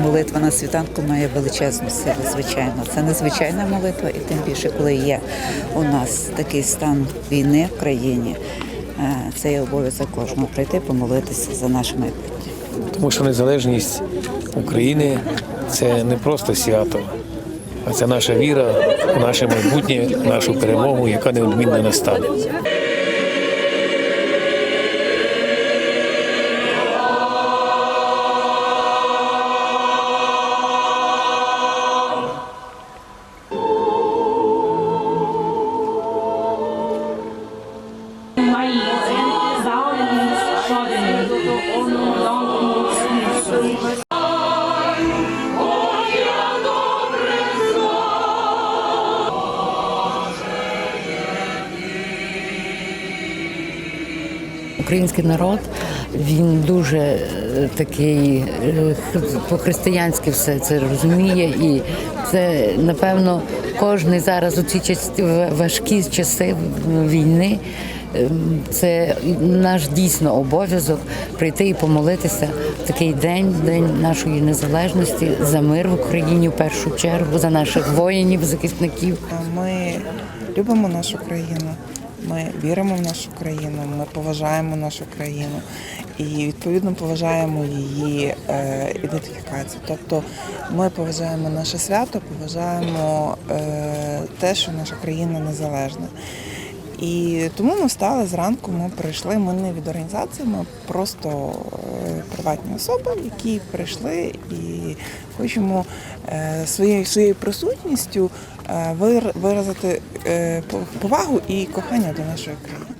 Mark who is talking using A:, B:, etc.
A: молитва на світанку має величезну силу, звичайно. Це незвичайна молитва, і тим більше, коли є у нас такий стан війни в країні, е, це є обов'язок кожного прийти помолитися за наше майбутнє.
B: Тому що незалежність України це не просто свято, а це наша віра наше майбутнє, нашу перемогу, яка неодмінно настане.
C: Український народ він дуже е, такий е, по-християнськи все це розуміє, і це напевно кожний зараз у ці важкі часи війни. Ем, Це наш дійсно обов'язок прийти і помолитися в такий день, день нашої незалежності, за мир в Україні в першу чергу, за наших воїнів, захисників.
D: Ми любимо нашу країну, ми віримо в нашу країну, ми поважаємо нашу країну і відповідно поважаємо її е, ідентифікацію. Тобто ми поважаємо наше свято, поважаємо е, те, що наша країна незалежна. І тому ми встали зранку, ми прийшли. Ми не від організації, ми просто е, приватні особи, які прийшли і хочемо е, своєю своєю присутністю е, виразити повагу і кохання до нашої країни.